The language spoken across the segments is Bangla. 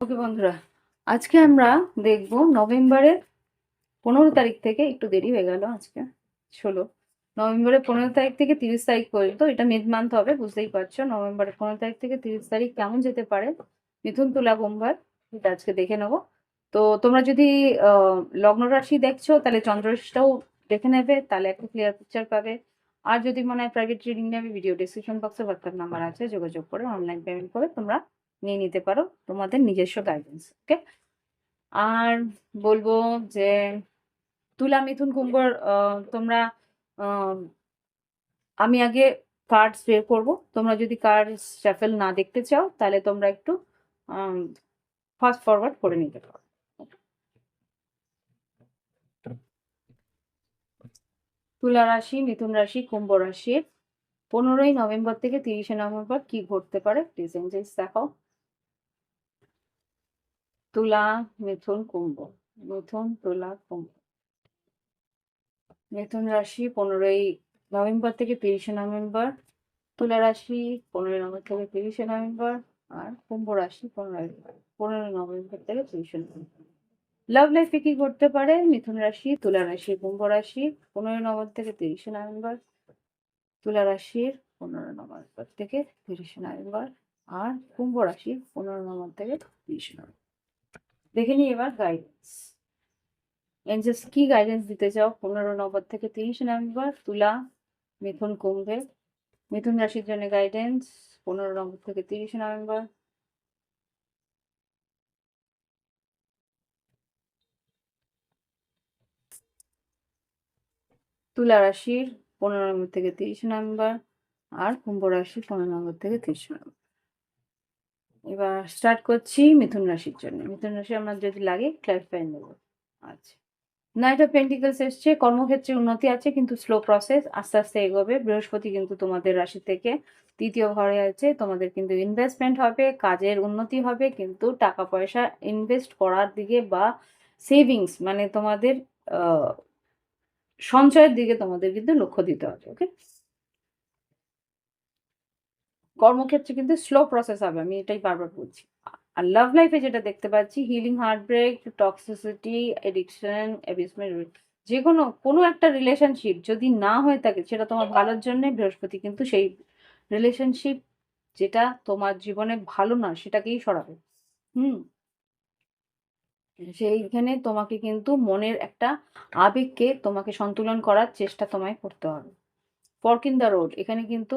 ওকে বন্ধুরা আজকে আমরা দেখব নভেম্বরের পনেরো তারিখ থেকে, একটু দেরি হয়ে গেল আজকে, ষোলো। নভেম্বরের পনেরো তারিখ থেকে তিরিশ তারিখ পর্যন্ত, এটা মিড মান্থ হবে, বুঝতেই পারছ। নভেম্বরের পনেরো তারিখ থেকে তিরিশ তারিখ কেমন যেতে পারে? মিথুন তুলা কুম্ভার এটা আজকে দেখে নেব। তো তোমরা যদি লগ্ন রাশি দেখছ, তাহলে চন্দ্ররাশিটাও দেখে নেবে, তাহলে একটা ক্লিয়ার পিকচার পাবে। আর যদি মনে হয় প্রাইভেট রিডিং নেবে ভিডিও ডিসক্রিপশন বক্সে হোয়াটসঅ্যাপ নাম্বার আছে, যোগাযোগ করে অনলাইন পেমেন্ট করে তোমরা নিয়ে নিতে পারো, তোমাদের নিজস্ব গাইডেন্স ওকে আর বলব যে তুলা মিথুন কুম্ভর তোমরা আমি আগে কার্ডস বের করব। তোমরা যদি কার্ড শাফেল না দেখতে চাও, তাহলে তোমরা একটু ফাস্ট ফরওয়ার্ড করে নিতে পারো। তুলা রাশি, মিথুন রাশি, কুম্ভ রাশির পনেরোই নভেম্বর থেকে তিরিশে নভেম্বর কি ঘটতে পারে? প্লিজ দেখাও। তুলা, মিথুন কুম্ভ মিথুন, তুলা কুম্ভ মিথুন রাশি পনেরোই নভেম্বর থেকে তিরিশে নভেম্বর, তুলা রাশি পনেরোই নভেম্বর থেকে তিরিশে নভেম্বর, আর কুম্ভ রাশি পনেরোই পনেরোই নভেম্বর থেকে তিরিশে নভেম্বর। লাভ লাইফে কি করতে পারে? মিথুন রাশি, তুলা রাশি কুম্ভ রাশি পনেরোই নভেম্বর থেকে তিরিশে নভেম্বর, তুলা রাশির পনেরো নভেম্বর থেকে তিরিশে নভেম্বর, আর কুম্ভ রাশি পনেরো নভেম্বর থেকে তিরিশে নভেম্বর। দেখে নিই এবার গাইডেন্স এনজেস কি গাইডেন্স দিতে চাও? পনেরো নভেম্বর থেকে তিরিশে নভেম্বর তুলা, মিথুন কুম্ভে। মিথুন রাশির জন্য গাইডেন্স পনেরো নভেম্বর থেকে তিরিশে নভেম্বর তুলা রাশির পনেরো নভেম্বর থেকে তিরিশে নভেম্বর আর কুম্ভ রাশি পনেরো নভেম্বর থেকে তিরিশে নভেম্বর এবার স্টার্ট করছি মিথুন রাশির জন্য। মিথুন রাশি আমার যদি লাগে ক্লারিফাই নেব। আচ্ছা। নাইট অফ পেন্টিকলস এসছে, কর্মক্ষেত্রে উন্নতি আছে কিন্তু স্লো প্রসেস আস্তে আস্তে এগোবে। বৃহস্পতি কিন্তু তোমাদের রাশি থেকে তৃতীয় ঘরে আছে, তোমাদের কিন্তু ইনভেস্টমেন্ট হবে, কাজের উন্নতি হবে, কিন্তু টাকা পয়সা ইনভেস্ট করার দিকে বা সেভিংস মানে তোমাদের সঞ্চয়ের দিকে তোমাদের কিন্তু লক্ষ্য দিতে হবে ওকে কর্মক্ষেত্রে কিন্তু স্লো প্রসেস হবে, আমি এটাই বারবার বলছি। আর লাভ লাইফে যেটা দেখতে পাচ্ছি হিলিং হার্টব্রেক টক্সিসিটি এডিকশন যে কোনো কোনো একটা রিলেশনশিপ যদি না হয়ে থাকে, সেটা তোমার ভালোর জন্য বৃহস্পতি কিন্তু সেই রিলেশনশিপ যেটা তোমার জীবনে ভালো না সেটাকেই সরাবে। হুম? সেইখানে তোমাকে কিন্তু মনের একটা আবেগকে তোমাকে সন্তুলন করার চেষ্টা তোমায় করতে হবে। ফর্ক ইন দ্য রোড এখানে কিন্তু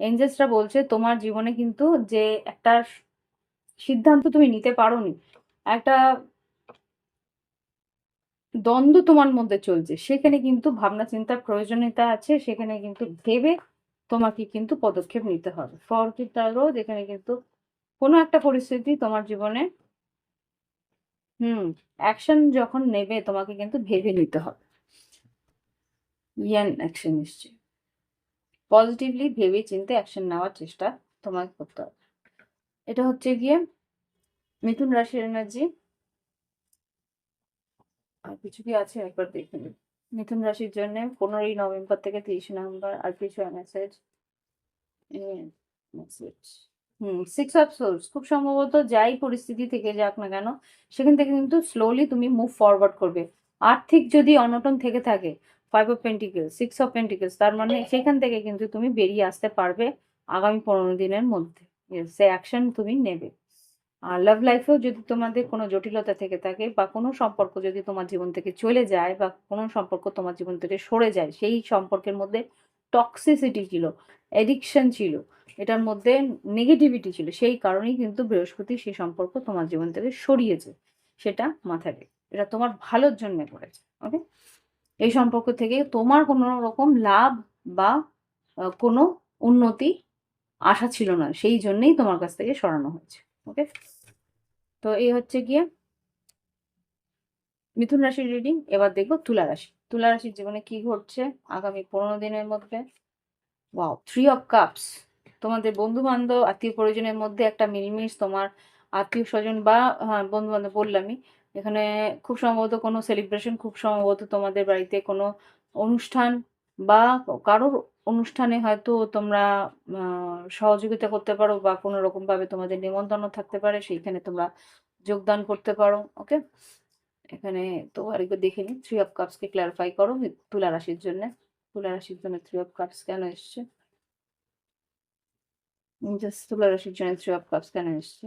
এঞ্জেলসরা বলছে, তোমার জীবনে কিন্তু যে একটা সিদ্ধান্ত তুমি নিতে পারোনি, একটা দ্বন্দ্ব তোমার মধ্যে চলছে, সেখানে কিন্তু ভাবনা চিন্তার প্রয়োজনীয়তা আছে, সেখানে কিন্তু ভেবে তোমাকে কিন্তু পদক্ষেপ নিতে হবে। ফর্ক ইন দ্য কিন্তু কোনো একটা পরিস্থিতি তোমার জীবনে, হুম, অ্যাকশন যখন নেবে তোমাকে কিন্তু ভেবে নিতে হবে। ইয়ান, অ্যাকশন এসছে পজিটিভলি ভেবে চিন্তে অ্যাকশন নেওয়ার চেষ্টা তোমাকে করতে হবে। এটা হচ্ছে গিয়ে মিথুন রাশির এনার্জি আর কিছু কি আছে? একবার দেখে মিথুন রাশির জন্য পনেরোই নভেম্বর থেকে তিরিশে নভেম্বর আর কিছু message message hmm six of swords খুব সম্ভবত যাই পরিস্থিতি থেকে যাক না কেন, সেখান থেকে কিন্তু স্লোলি তুমি মুভ ফরওয়ার্ড করবে। আর্থিক যদি অনটন থেকে থাকে five of pentacles six of pentacles তার মানে সেখান থেকে কিন্তু তুমি বেরিয়ে আসতে পারবে আগামী পনেরো দিনের মধ্যে। সে অ্যাকশন তুমি নেবে। আর লাভ লাইফেও যদি তোমাদের কোনো জটিলতা থেকে থাকে বা কোনো সম্পর্ক যদি তোমার জীবন থেকে চলে যায় বা কোনো সম্পর্ক তোমার জীবন থেকে সরে যায়, সেই সম্পর্কের মধ্যে টক্সিসিটি ছিল এডিকশন ছিল, এটার মধ্যে নেগেটিভিটি ছিল, সেই কারণেই কিন্তু বৃহস্পতি সেই সম্পর্ক তোমার জীবন থেকে সরিয়েছে, সেটা মাথায় এটা তোমার ভালোর জন্য করেছে ওকে এই সম্পর্ক থেকে তোমার কোনো রকম লাভ বা কোনো উন্নতি আশা ছিল না। সেই জন্যেই তোমার কাছ থেকে সরানো হয়েছে। ওকে তো এই হচ্ছে গিয়ে মিথুন রাশির রিডিং এবার দেখব তুলা রাশি। তুলা রাশির জীবনে কি ঘটছে আগামী পনেরো দিনের মধ্যে? ওয়াও থ্রি অফ কাপস তোমাদের বন্ধু বান্ধব আত্মীয় পরিজনের মধ্যে একটা মিলমিশ তোমার আত্মীয় স্বজন বা হ্যাঁ বন্ধু বান্ধব বললামই। এখানে খুব সম্ভবত কোনো সেলিব্রেশন খুব সম্ভবত তোমাদের বাড়িতে কোনো অনুষ্ঠান বা কারোর অনুষ্ঠানে হয়তো তোমরা সহযোগিতা করতে পারো বা কোনো রকম ভাবে তোমাদের নিমন্ত্রণ থাকতে পারে, সেইখানে তোমরা যোগদান করতে পারো ওকে এখানে তো আরেকবার দেখে নিই থ্রি অফ কাপসকে ক্লারিফাই করো তুলা রাশির জন্য। তুলা রাশির জন্য থ্রি অফ কাপস কেন এসছে? জাস্ট তুলা রাশির জন্য থ্রি অফ কাপস কেন এসছে?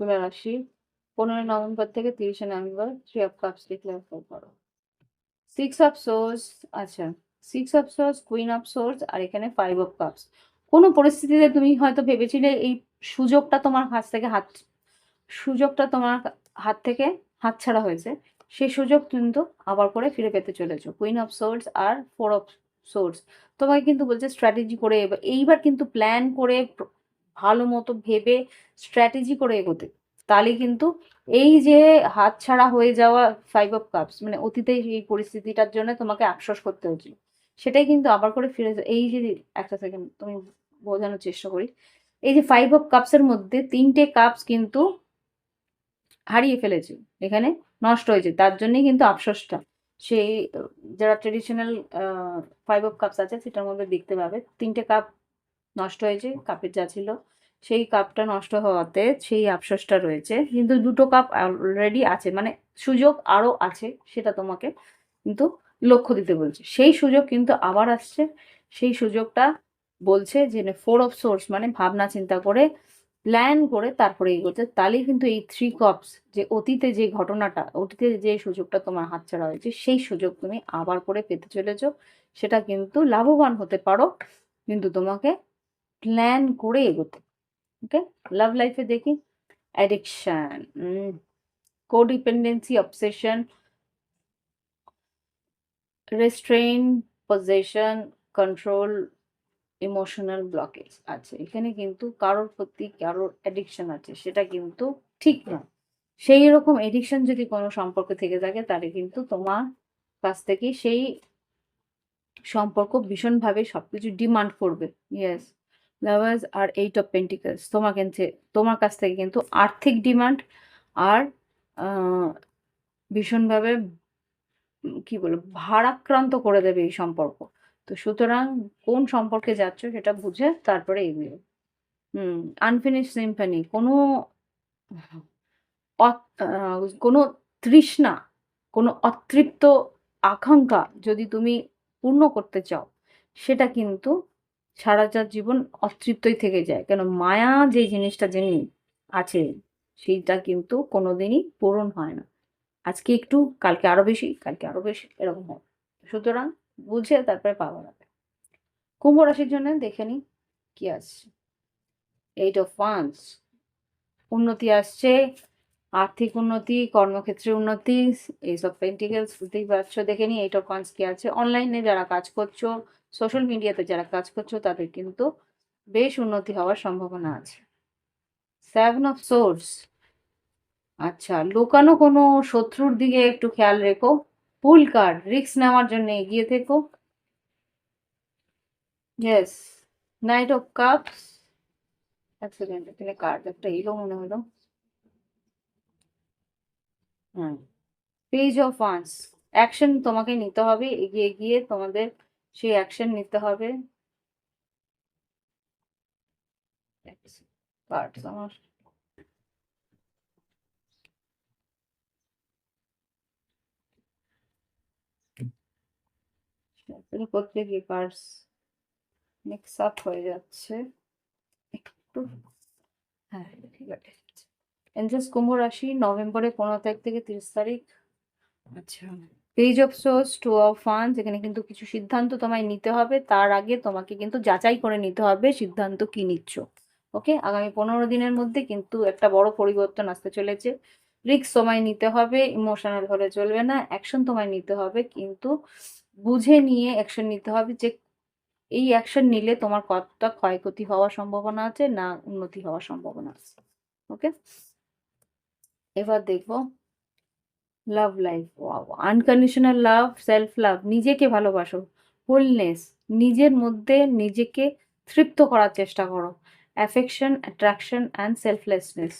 তুলা রাশি পনেরোই নভেম্বর থেকে তিরিশে November three of cups clarify করো। সিক্স অফ সোর্স আচ্ছা six of swords queen of swords আর এখানে ফাইভ অফ কাপস কোনো পরিস্থিতিতে তুমি হয়তো ভেবেছিলে এই সুযোগটা তোমার হাত থেকে হাত, সুযোগটা তোমার হাত থেকে হাতছাড়া হয়েছে। সেই সুযোগ কিন্তু আবার করে ফিরে পেতে চলেছো। কুইন অফ সোর্স আর ফোর অফ সোর্স তোমাকে কিন্তু বলছে স্ট্র্যাটেজি করে, এইবার কিন্তু প্ল্যান করে ভালো মতো ভেবে স্ট্র্যাটেজি করে এগোতে। তাহলে কিন্তু এই যে হাত ছাড়া হয়ে যাওয়া ফাইভ অফ কাপস মানে অতীতে এই পরিস্থিতিটার জন্য তোমাকে আফসোস করতে হয়েছিল। সেটাই কিন্তু আবার করে ফিরে এই যে একটা সেকেন্ড তুমি বোঝানোর চেষ্টা করি। এই যে ফাইভ অফ কাপসের মধ্যে তিনটে কাপস কিন্তু হারিয়ে ফেলেছে। এখানে নষ্ট হয়েছে। তার জন্যই কিন্তু আফসোসটা। সেই, যারা ট্রেডিশনাল ফাইভ অফ কাপস আছে, সেটার মধ্যে দেখতে পাবে। তিনটে কাপ নষ্ট হয়েছে কাপের যা ছিল, সেই কাপটা নষ্ট হওয়াতে সেই আফসোসটা রয়েছে। কিন্তু দুটো কাপ অলরেডি আছে মানে সুযোগ আরও আছে, সেটা তোমাকে কিন্তু লক্ষ্য দিতে বলছে। সেই সুযোগ কিন্তু আবার আসছে, সেই সুযোগটা বলছে যে ফোর অফ সোর্স মানে ভাবনা চিন্তা করে প্ল্যান করে তারপরে এগোতে। তাহলেই কিন্তু এই থ্রি কাপস যে অতীতে যে ঘটনাটা, অতীতে যে সুযোগটা তোমার হাতছাড়া হয়েছে, সেই সুযোগ তুমি আবার করে পেতে চলেছ। সেটা কিন্তু লাভবান হতে পারো, কিন্তু তোমাকে প্ল্যান করে এগোতে। ওকে লাভ লাইফে দেখি addiction codependency obsession restrain possession control emotional blockage আছে। এখানে কিন্তু কারোর প্রতি কারোর অ্যাডিকশন আছে, সেটা কিন্তু ঠিক না। সেই রকম এডিকশন যদি কোনো সম্পর্ক থেকে থাকে, তাহলে কিন্তু তোমার কাছ থেকে সেই সম্পর্ক ভীষণভাবে সবকিছু ডিমান্ড করবে। ইয়েস লাভার্স আর এইট অফ পেন্টিকলস তোমার কাছে তোমার কাছ থেকে কিন্তু আর্থিক ডিমান্ড আর ভীষণভাবে কি বলব, ভারাক্রান্ত করে দেবে এই সম্পর্ক। তো সুতরাং কোন সম্পর্কে যাচ্ছ সেটা বুঝে তারপরে এগিয়ে। হুম আনফিনিশ সিম্ফনি কোনো কোনো তৃষ্ণা, কোনো অতৃপ্ত আকাঙ্ক্ষা যদি তুমি পূর্ণ করতে চাও, সেটা কিন্তু সারাটা জীবন অতৃপ্তই থেকে যায়। কেন মায়া যে জিনিসটা যিনি আছে, সেইটা কিন্তু কোনোদিনই পূরণ হয় না। আজকে একটু, কালকে আরও বেশি, কালকে আরও বেশি, এরকম হয় সুতরাং বুঝে তারপরে পাওয়া যাবে। কুম্ভ রাশির জন্য দেখে নি কি আসছে। এইট অফ ওয়ান্স উন্নতি আসছে। আর্থিক উন্নতি কর্মক্ষেত্রে উন্নতি এইসব পেন্টিকেলস বুঝতেই পারছ, দেখে নি এইট অফ কি আছে। অনলাইনে যারা কাজ করছ সোশ্যাল মিডিয়াতে যারা কাজ করছ, তাদের কিন্তু বেশ উন্নতি হওয়ার সম্ভাবনা আছে। সেভেন অফ সোর্স আচ্ছা লুকানো কোনো শত্রুর দিকে একটু খেয়াল রেখো। ফুল কার্ড রিস্ক নেওয়ার জন্য এগিয়ে থেকো। ইয়েস নাইট অফ কাপস এক সেকেন্ড এখানে কার্ড একটা এলো মনে হলো। পেজ অফ ওয়ান্স অ্যাকশন তোমাকে নিতে হবে, এগিয়ে গিয়ে তোমাদের সেই অ্যাকশন নিতে হবে। আমার করতে গিয়ে কার্ডস মিক্স আপ হয়ে যাচ্ছে। একটু। হ্যাঁ ঠিক আছে। এনজাস কুম্ভ রাশি নভেম্বরের পনেরো তারিখ থেকে তিরিশ তারিখ। আচ্ছা। Page of swords two of wands এখানে কিন্তু কিছু সিদ্ধান্ত তোমায় নিতে হবে। তার আগে তোমাকে কিন্তু যাচাই করে নিতে হবে সিদ্ধান্ত কি নিচ্ছ। ওকে আগামী পনেরো দিনের মধ্যে কিন্তু একটা বড় পরিবর্তন আসতে চলেছে। রিক্স তোমায় নিতে হবে ইমোশনাল হলে চলবে না অ্যাকশন তোমায় নিতে হবে কিন্তু বুঝে নিয়ে অ্যাকশন নিতে হবে যে এই অ্যাকশন নিলে তোমার কতটা ক্ষয়ক্ষতি হওয়ার সম্ভাবনা আছে না উন্নতি হওয়ার সম্ভাবনা আছে। ওকে এবার দেখব love life unconditional love self love নিজেকে ভালোবাসো হোলনেস নিজের মধ্যে নিজেকে তৃপ্ত করার চেষ্টা করো অ্যাফেকশন অ্যাট্রাকশন অ্যান্ড সেলফলেসনেস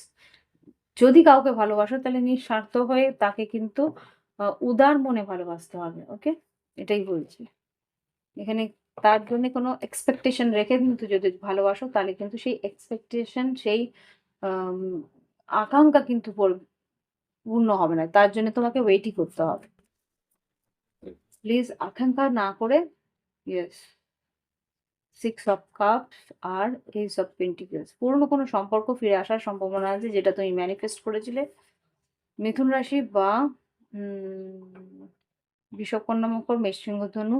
যদি কাউকে ভালোবাসো তাহলে নিঃস্বার্থ হয়ে তাকে কিন্তু উদার মনে ভালোবাসতে হবে ওকে এটাই বলছি। এখানে তার জন্য কোনো এক্সপেকটেশন রেখে কিন্তু যদি ভালোবাসো তাহলে কিন্তু সেই এক্সপেকটেশন সেই আকাঙ্ক্ষা কিন্তু পূর্ণ হবে না। তার জন্য তোমাকে ওয়েটই করতে হবে। প্লিজ আকাঙ্ক্ষা না করে ইয়েস সিক্স অফ কাপস আর এইস অফ পেন্টিকলস পুরনো কোনো সম্পর্ক ফিরে আসার সম্ভাবনা আছে, যেটা তুমি ম্যানিফেস্ট করেছিলে? মিথুন রাশি বা বিষকন্যা মকর মেষসিংহ ধনু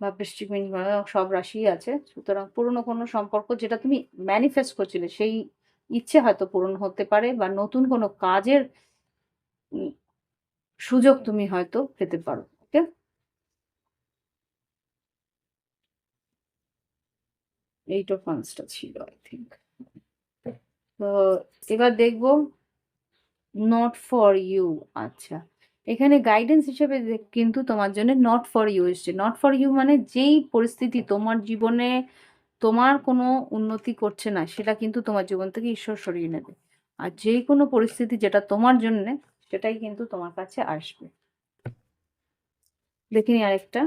বা মিন সব রাশিই আছে। সুতরাং পুরনো কোনো সম্পর্ক যেটা তুমি ম্যানিফেস্ট করছিলে, সেই ইচ্ছে হয়তো পূরণ হতে পারে বা নতুন কোনো কাজের সুযোগ তুমি হয়তো পেতে পারো ওকে? এইট অফ ওয়ান্সটা ছিল আই থিঙ্ক তো এবার দেখব নট ফর ইউ আচ্ছা। এখানে গাইডেন্স হিসেবে কিন্তু তোমার জন্য নট ফর ইউ এসছে। নট ফর ইউ মানে যেই পরিস্থিতি তোমার জীবনে তোমার কোনো উন্নতি করছে না, সেটা কিন্তু তোমার জীবন থেকে ঈশ্বর সরিয়ে নেবে। আর যেই কোনো পরিস্থিতি যেটা তোমার জন্য, সেটাই কিন্তু তোমার কাছে আসবে। দেখিনি আরেকটা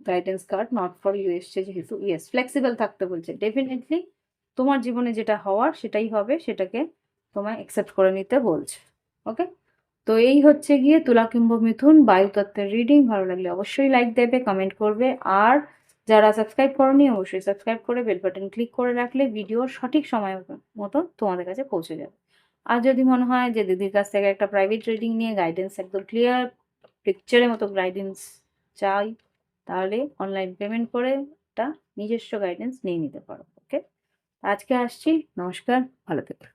guidance card not for you এসছে যেহেতু ইয়েস ফ্লেক্সিবল থাকতে বলছে। ডেফিনেটলি তোমার জীবনে যেটা হওয়ার, সেটাই হবে, সেটাকে তোমায় অ্যাকসেপ্ট করে নিতে বলছে। ওকে তো এই হচ্ছে গিয়ে তুলা কিংব মিথুন, বায়ুতত্ত্বের রিডিং ভালো লাগলে অবশ্যই লাইক দেবে কমেন্ট করবে। আর যারা সাবস্ক্রাইব করনি, অবশ্যই সাবস্ক্রাইব করে বেল বাটন ক্লিক করে রাখলে ভিডিও সঠিক সময় মতো তোমাদের কাছে পৌঁছে যাবে। আর যদি মনে হয় যে দিদির কাছ থেকে একটা প্রাইভেট রিডিং নিয়ে গাইডেন্স একদম ক্লিয়ার পিকচারের মতো গাইডেন্স চাই, তাহলে অনলাইন পেমেন্ট করে একটা নিজস্ব গাইডেন্স নিয়ে নিতে পারো ওকে আজকে আসছি, নমস্কার, ভালো থেকো।